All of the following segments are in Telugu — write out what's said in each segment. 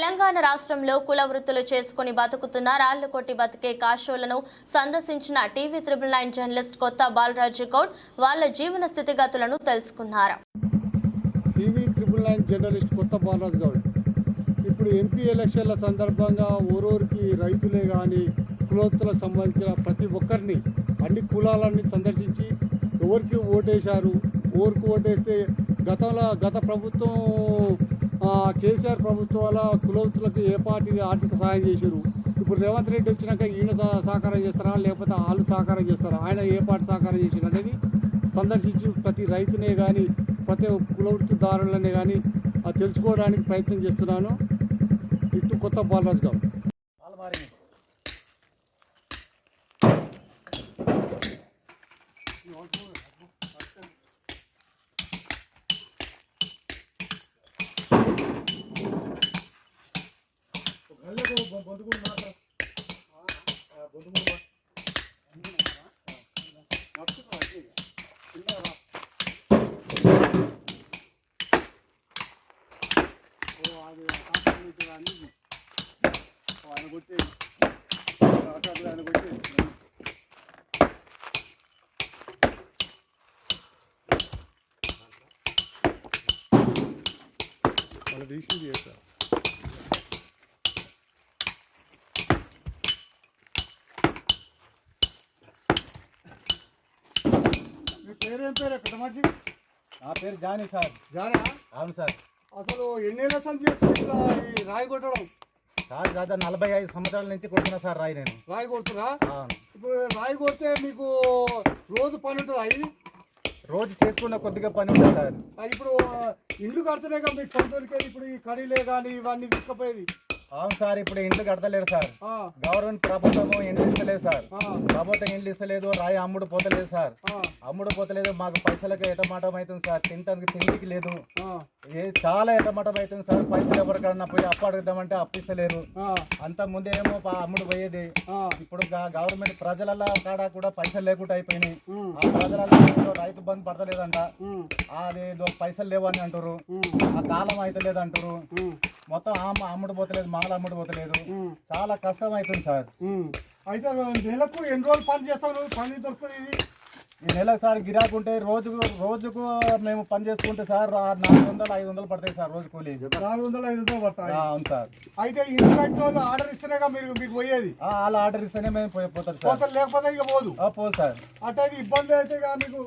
తెలంగాణ రాష్ట్రంలో కుల వృత్తులు చేసుకుని బతుకుతున్న రాళ్ళు కొట్టి బతికే కాశోలను సందర్శించిన టీవీ త్రిబుల్ నైన్ జర్నలిస్ట్ కొత్త బాలరాజు గౌడ్ వాళ్ళ జీవన స్థితిగతులను తెలుసుకున్నారు. టీవీ త్రిబుల్ నైన్ జర్నలిస్ట్ కొత్త బాలరాజ్ గౌడ్ ఇప్పుడు ఎంపీ ఎలక్షన్ల సందర్భంగా ఓరోరికి రైతులే కానీ కులోత్తులకు సంబంధించిన ప్రతి ఒక్కరిని అన్ని కులాలన్నీ సందర్శించి ఎవరికి ఓటేశారు ఓరికి ఓటేస్తే గతంలో గత ప్రభుత్వం కేసీఆర్ ప్రభుత్వం వల్ల ఏ పార్టీ ఆర్థిక సహాయం చేశారు? ఇప్పుడు రేవంత్ రెడ్డి వచ్చినాక ఈయన సహ- సహకారం చేస్తారా? లేకపోతే వాళ్ళు సహకారం చేస్తారా? ఆయన ఏ పార్టీ సహకారం చేసిన అనేది సందర్శించి ప్రతి రైతునే కానీ ప్రతి కులవృత్తిదారులనే కానీ అది తెలుసుకోవడానికి ప్రయత్నం చేస్తున్నాను. ఇటు కొత్త బాలరాజు గారు. ఆయన కొట్టి ఆయన కొట్టి వాళ్ళ తీసింది చేస్తా పేరేం పేరు? పెద్ద మనిషి? నా పేరు జానీ సార్. జానా? అవును సార్. అసలు ఎన్నేళ్ళ సంది చేస్తున్నా ఈ రాయి కొట్టడం? సార్ దాదాపు నలభై ఐదు సంవత్సరాల నుంచి కొడుతున్నా సార్ రాయి నేను. రాయి కొడుతురా అవును. ఇప్పుడు రాయి కొడితే మీకు రోజు పని ఉంటుందా ఇది? రోజు చేసుకున్న కొద్దిగా పని ఉంటుంది సార్. ఇప్పుడు ఇల్లు కడితేనే కదా మీకు సొంతకే ఇప్పుడు ఈ కడీలే కానీ ఇవన్నీ తీసుకుపోయేది. అవును సార్ ఇప్పుడు ఇండ్లు కడతలేరు సార్. గవర్నమెంట్ ప్రభుత్వము ఇండ్లు ఇస్తలేదు సార్. ప్రభుత్వం ఇండ్లు ఇస్తలేదు రాయి అమ్ముడు పోతలేదు సార్. అమ్ముడు పోతలేదు మాకు పైసలకు ఎటమాటం అవుతుంది సార్. తినడానికి తిండికి లేదు. చాలా ఎటమాటం అవుతుంది సార్. పైసలు ఎవరికన్నా పోయి అప్పు అడుగుదామంటే అప్పు ఇస్తలేరు. అంత ముందేమో అమ్ముడు పోయేది. ఇప్పుడు గవర్నమెంట్ ప్రజల కాడ కూడా పైసలు లేకుండా అయిపోయినాయి. ఆ ప్రజలలో ఏదో రైతు బంధు పడతలేదంట. అదేదో పైసలు లేవని అంటారు ఆ కాలం అయితే లేదు అంటారు ఉమ్, మొత్తం ఆమె అమ్ముడు పోతలేదు మాల అమ్ముడు పోతలేదు. చాలా కష్టం అవుతుంది సార్. అయితే నెలకు ఎన్ని రోజులు పని చేస్తావు నువ్వు? పని దొరుకుతుంది ఇది? ఈ నెల సార్ గిరాకు ఉంటే రోజుకు రోజుకు మేము పని చేసుకుంటే సార్ నాలుగు వందలు ఐదు వందలు పడతాయి సార్ రోజు కూలీ. నాలుగు వందల ఐదు వందలు పడతాయి. ఆ, అవును సార్. అయితే ఇంటి వాళ్ళు ఆర్డర్ ఇస్తేనేగా మీరు మీకు పోయేది? ఆ, వాళ్ళ ఆర్డర్ ఇస్తేనే మేము పోయి- పోతాం సార్. పోతే లేకపోతే ఇక పోదు. ఆ, పోదు సార్. అట్లా ఇది ఇబ్బంది అయితే మీకు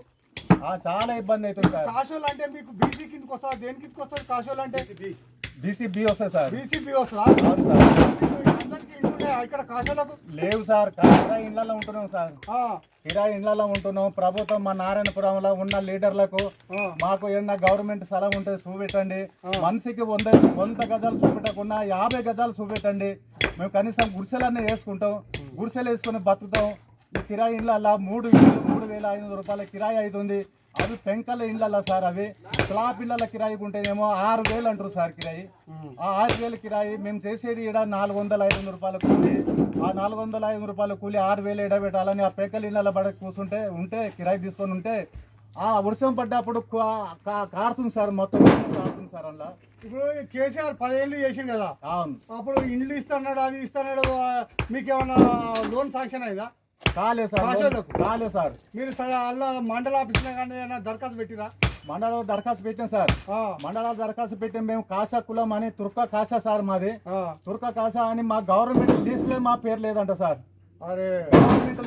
ఆ, చాలా ఇబ్బంది అవుతుంది సార్. కాశోలు అంటే మీకు బీసీ కిందకి వస్తుంది? దేని కిందకి వస్తుంది కాశోలు అంటే? బీసీబీ వస్తుంది సార్. బీసీపీ వస్తుందా అవును సార్. అందరికీ ఉన్నాయా ఇక్కడ కాశోలకు లేవు సార్. కిరాయి ఇళ్ళలో ఉంటున్నాం సార్. కిరాయి ఇళ్ళలో ఉంటున్నాం. ప్రభుత్వం మా నారాయణపురంలో ఉన్న లీడర్లకు మాకు ఏమన్నా గవర్నమెంట్ స్థలం ఉంటే చూపెట్టండి. మనిషికి వంద వంద గజాలు చూపెట్టకుండా యాభై గజాలు చూపెట్టండి. మేము కనీసం గుడిసెలన్నీ వేసుకుంటాం. గుడిసెలు వేసుకొని బతుకుతాం. ఈ కిరాయి ఇళ్ళ మూడు వేలు మూడు వేల ఐదు వందల రూపాయల కిరాయి అవుతుంది అవి పెంకల ఇళ్ళ సార్ అవి. స్లాబ్ ఇళ్ళ కిరాయి ఉంటేనేమో ఆరు వేలు అంటారు సార్ కిరాయి. ఆ ఆరు వేలు కిరాయి మేము చేసేది ఈడ నాలుగు వందల ఐదు వందల రూపాయల కూలి. ఆ నాలుగు వందల ఐదు రూపాయల కూలి ఆరు వేలు ఎడబెట్టాలని ఆ పెంకల ఇళ్ళ పడ కూర్చుంటే ఉంటే కిరాయి తీసుకొని ఉంటే ఆ వర్షం పడ్డప్పుడు కారుతుంది సార్ మొత్తం కారుతుంది సార్ అందులో. ఇప్పుడు కేసీఆర్ పదేళ్ళు చేసిండు కదా. అవును. అప్పుడు ఇండ్లు ఇస్తున్నాడు అది ఇస్తున్నాడు ఆ, మీకు ఏమన్నా లోన్ శాంక్షన్ అయిందా? కాలే సార్. కాలే సార్. మీరు సరే అలా మండల ఆఫీస్లో కానీ ఏమైనా దరఖాస్తు పెట్టిరా? మండల దరఖాస్తు పెట్టాం సార్. ఆ, మండల దరఖాస్తు పెట్టాం మేము. కాసా కులం అని తుర్క కాసా సార్ మాది. ఆ, తుర్క కాసా అని మా గవర్నమెంట్ లీస్ట్లో మా పేరు లేదంట సార్.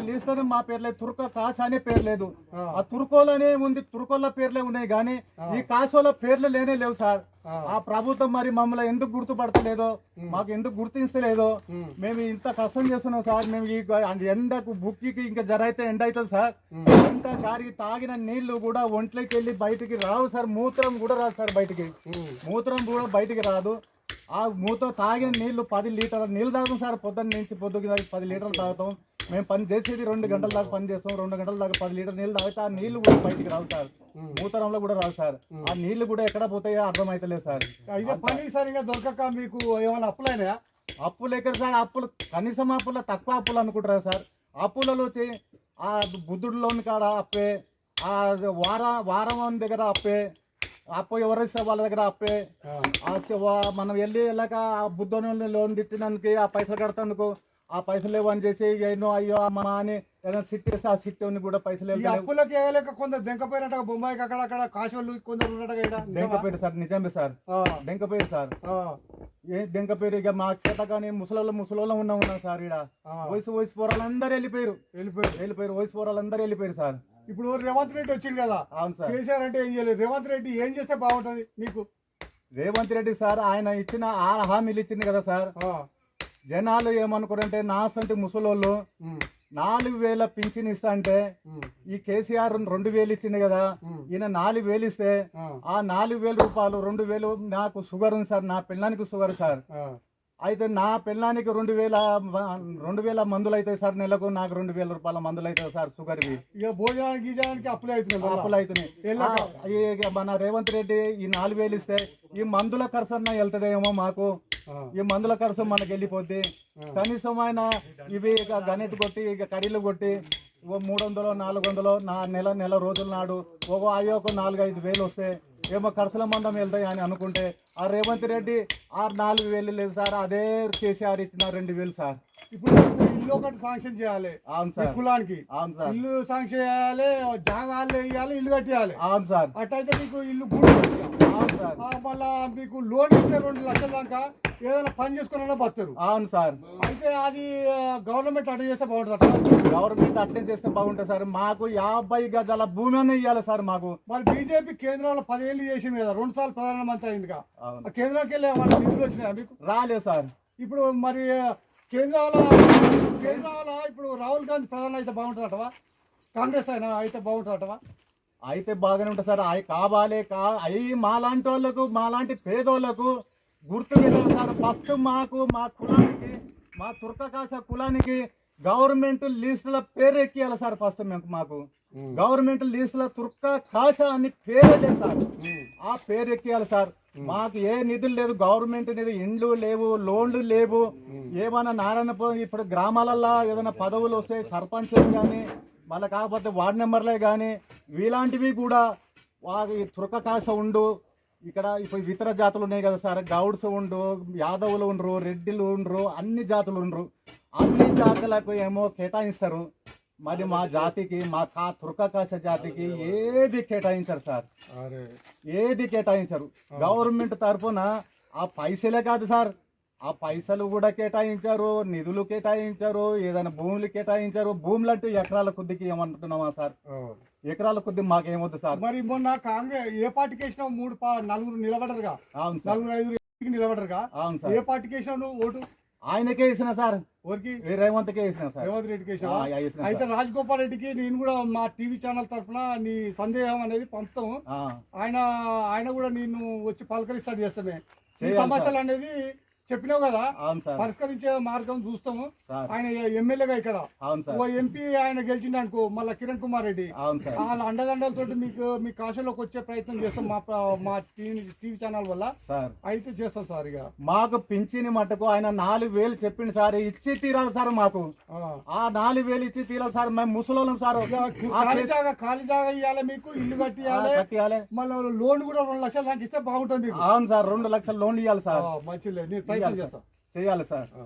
లీస్ట్లోనే మా పేరు లేదు. తుర్క కాసా అనే పేరు లేదు. ఆ, తుర్కోలనే ఉంది. తుర్కోళ్ళ పేర్లే ఉన్నాయి కానీ ఈ కాసోల పేర్లు లేనే లేవు సార్. ఆ, ప్రభుత్వం మరి మమ్మల్ని ఎందుకు గుర్తుపడతలేదో మాకు ఎందుకు గుర్తించలేదో మేము ఇంత కష్టం చేస్తున్నాం సార్. మేము ఈ ఎండకు బుక్కికి ఇంకా జర అయితే ఎండ అవుతుంది సార్. ఎండ గారికి తాగిన నీళ్ళు కూడా ఒంట్లోకి వెళ్ళి బయటికి రావు సార్. మూత్రం కూడా రాదు సార్ బయటికి. మూత్రం కూడా బయటికి రాదు. ఆ మూత తాగిన నీళ్ళు పది లీటర్ల నీళ్ళు తాగుతాం సార్. పొద్దున్న నుంచి పొద్దుకి దాకా పది లీటర్లు తాగుతాం. మేము పని చేసేది రెండు గంటల దాకా పని చేస్తాం. రెండు గంటల దాకా పది లీటర్ నీళ్ళు తాగితే ఆ నీళ్ళు కూడా బయటికి రావు సార్. మూత్రంలో కూడా రావు సార్. ఆ నీళ్ళు కూడా ఎక్కడ పోతాయో అర్థమైతలేదు సార్. అయితే పని సరిగా దొరకక మీకు ఏమైనా అప్పులైనాయా అప్పులు ఎక్కడ సార్? అప్పులు కనీసం అప్పుల తక్కువ అప్పులు అనుకుంటారా సార్? అప్పులలో వచ్చి ఆ బుద్ధుడు లోన్ కాడ అప్పే ఆ వార వారం దగ్గర అప్పే అప్పు ఎవరిస్తే వాళ్ళ దగ్గర అప్పే. మనం వెళ్ళి వెళ్ళాక ఆ బుద్ధుని లోన్ తెచ్చినందుకు ఆ పైసలు కడతానుకో ఆ పైసలు లేవని చేసి ఎన్నో అయ్యో అమ్మా అని ఏదైనా సిట్ వేస్తే ఆ సిట్ కూడా పైసలు అప్పులకి వేయలేక కొందరు దెంకపోయినట్టు బొంబాయికి అక్కడ అక్కడ కాశోళ్ళు కొందరు ఉన్నట్టుగా. దెంకపోయారు సార్ నిజమే సార్. ఆ, దెంకపోయారు సార్. ఏ దెంకపోయారు? ఇక మా చేత కానీ ముసలోళ్ళు ముసలోళ్ళు ఉన్నా ఉన్నాం సార్ ఇక్కడ. వయసు వయసు పోరాలందరూ వెళ్ళిపోయారు. వెళ్ళిపోయారు. వెళ్ళిపోయారు. వయసు పోరాలందరూ వెళ్ళిపోయారు సార్. ఇప్పుడు రేవంత్ రెడ్డి వచ్చింది కదా. అవును సార్. కేసీఆర్ అంటే ఏం చేయలేదు. రేవంత్ రెడ్డి ఏం చేస్తే బాగుంటది మీకు? రేవంత్ రెడ్డి సార్ ఆయన ఇచ్చిన ఆ హామీలు ఇచ్చింది కదా సార్. జనాలు ఏమనుకోరంటే నా సొంత ముసలోళ్ళు నాలుగు వేల పింఛన్ ఇస్తా అంటే ఈ కేసీఆర్ రెండు వేలు ఇచ్చింది కదా ఈయన నాలుగు వేలు ఇస్తే ఆ, నాలుగు వేల రూపాయలు రెండు వేలు నాకు షుగర్ ఉంది సార్ నా పిల్లానికి షుగర్ సార్. అయితే నా పిల్లానికి రెండు వేల రెండు వేల మందులు అవుతాయి సార్ నెలకు నాకు రెండు వేల రూపాయల మందులు అవుతాయి సార్ షుగర్వి. ఇక భోజనానికి గీజనానికి అప్పులే అవుతున్నాయి. అప్పులు అవుతున్నాయి మన రేవంత్ రెడ్డి ఈ నాలుగు వేలు ఇస్తే ఈ మందుల ఖర్చు అన్న వెళ్తుందేమో మాకు. ఈ మందుల ఖర్చు మనకి వెళ్ళిపోద్ది. కనీసం ఆయన ఇవి ఇక గణిట్ కొట్టి ఇక కడీలు కొట్టి ఓ మూడు వందలు నాలుగు వందలు నా నెల నెల రోజుల నాడు ఒక అయ్యో ఒక నాలుగు ఐదు వేలు వస్తే ఏమో ఖర్చుల మందం వెళ్తాయి అని అనుకుంటే ఆ రేవంత్ రెడ్డి ఆ నాలుగు వేలు లేదు సార్ అదే కేసీఆర్ ఇచ్చిన రెండు వేలు సార్. ఇప్పుడు ఇల్లు ఒకటి శాంక్షన్ చేయాలి. అవును సార్. కులానికి. అవును సార్. ఇల్లు శాంక్షన్ చేయాలి జాగాలు వేయాలి ఇల్లు కట్టేయాలి. అవును సార్. అట్టయితే మీకు ఇల్లు గుడి మళ్ళా మీకు లోన్ ఇస్తే రెండు లక్షల దాకా ఏదైనా పని చేసుకున్నా బతారు అవును సార్ అయితే అది గవర్నమెంట్ అటు చేస్తే బాగుంటుంది గవర్నమెంట్ అట్లే చేస్తే బాగుంటుంది సార్. మాకు యాభై గజాల భూమి అన్న ఇవ్వాలి సార్ మాకు. మరి బీజేపీ కేంద్రంలో పదేళ్ళు చేసింది కదా రెండు సార్లు ప్రధానమంత్రి అయిందిగా. కేంద్రంకి వెళ్ళి వాళ్ళ నిధులు వచ్చినాయా మీకు? రాలేదు సార్. ఇప్పుడు మరి కేంద్రాల కేంద్రాల ఇప్పుడు రాహుల్ గాంధీ ప్రధాని అయితే బాగుంటుందటవా? కాంగ్రెస్ అయినా అయితే బాగుంటుందటవా? అయితే బాగానే ఉంటుంది సార్. అవి కావాలి కా అవి మాలాంటి వాళ్ళకు మాలాంటి పేదోళ్ళకు గుర్తు పెట్టాలి సార్. ఫస్ట్ మాకు మా కులానికి మా తుర్కకాస కులానికి గవర్నమెంట్ లిస్టుల పేరు ఎక్కియాలి సార్ ఫస్ట్ మేము మాకు. గవర్నమెంట్ లిస్టుల తుర్క కాస అని పేరే సార్ ఆ పేరు ఎక్కియాలి సార్. మాకు ఏ నిధులు లేదు గవర్నమెంట్ నిధి ఇండ్లు లేవు లోన్లు లేవు. ఏమైనా నారాయణపురం ఇప్పుడు గ్రామాలల్లో ఏదైనా పదవులు వస్తే సర్పంచ్ కానీ మళ్ళీ కాకపోతే వార్డు మెంబర్లే కానీ ఇలాంటివి కూడా వారి తురక కాస ఉండు. ఇక్కడ ఇప్పుడు ఇతర జాతులు ఉన్నాయి కదా సార్ గౌడ్స్ ఉండు యాదవులు ఉండరు రెడ్డిలు ఉండరు అన్ని జాతులు ఉండరు. అన్ని జాతులకు ఏమో కేటాయిస్తారు. మరి మా జాతికి మా కా తురక కాస జాతికి ఏది కేటాయించారు సార్? ఏది కేటాయించరు? గవర్నమెంట్ తరఫున ఆ పైసలే కాదు సార్. ఆ పైసలు కూడా కేటాయించారు నిధులు కేటాయించారు ఏదైనా భూములు కేటాయించారు భూములు అంటే ఎకరాల కొద్దికి ఏమంటున్నామా సార్? ఎకరాల కొద్ది మాకేమొద్దు సార్. మరి మొన్న కాంగ్రెస్ ఏ పార్టీకి వేసినావు? మూడు నలుగురు నిలబడరుగా? అవును సార్. నలుగురు ఐదుగురు నిలబడరుగా? అవును ఏ సార్ పార్టీకి వేసినావు నువ్వు ఓటు? ఆయనకే ఇసిన సార్. ఎవరికి? ఈ రేవంత్కే ఇసిన సార్. రేవంత్ రెడ్డికి వేసిన అయితే. రాజగోపాల్ రెడ్డికి నేను కూడా మా టీవీ ఛానల్ తరఫున నీ సందేహం అనేది పంపుతాం ఆయన ఆయన కూడా నేను వచ్చి పలకరిస్తాడు చేస్తామే సమస్యలు అనేది చెప్పినావు కదా? పరిష్కరించే మార్గం చూస్తాము. ఆయన ఎమ్మెల్యేగా ఇక్కడ? ఓ ఎంపీ ఆయన గెలిచిండు అనుకో మళ్ళా కిరణ్ కుమార్ రెడ్డి. వాళ్ళ అండదండలతో మీకు మీ కాశలోకి వచ్చే ప్రయత్నం చేస్తాం మా మా టీవీ టీవీ ఛానల్ వల్ల. అయితే చేస్తాం సార్ ఇక. మాకు పింఛని మట్టుకు ఆయన నాలుగు వేలు చెప్పింది సార్ ఇచ్చి తీరాలి సార్ మాకు. ఆ. నాలుగు వేలు ఇచ్చి తీరాలి సార్ మేము ముసలోళ్ళం సార్. ఖాళీ జాగా ఖాళీ జాగా ఇవ్వాలి మీకు ఇల్లు కట్టియాలి కట్టియాలి మళ్ళీ లోన్ కూడా రెండు లక్షలు దాకా ఇస్తే బాగుంటుంది అవును సార్ రెండు లక్షలు లోన్ ఇవ్వాలి సార్. ఆ, చేయాలి సార్.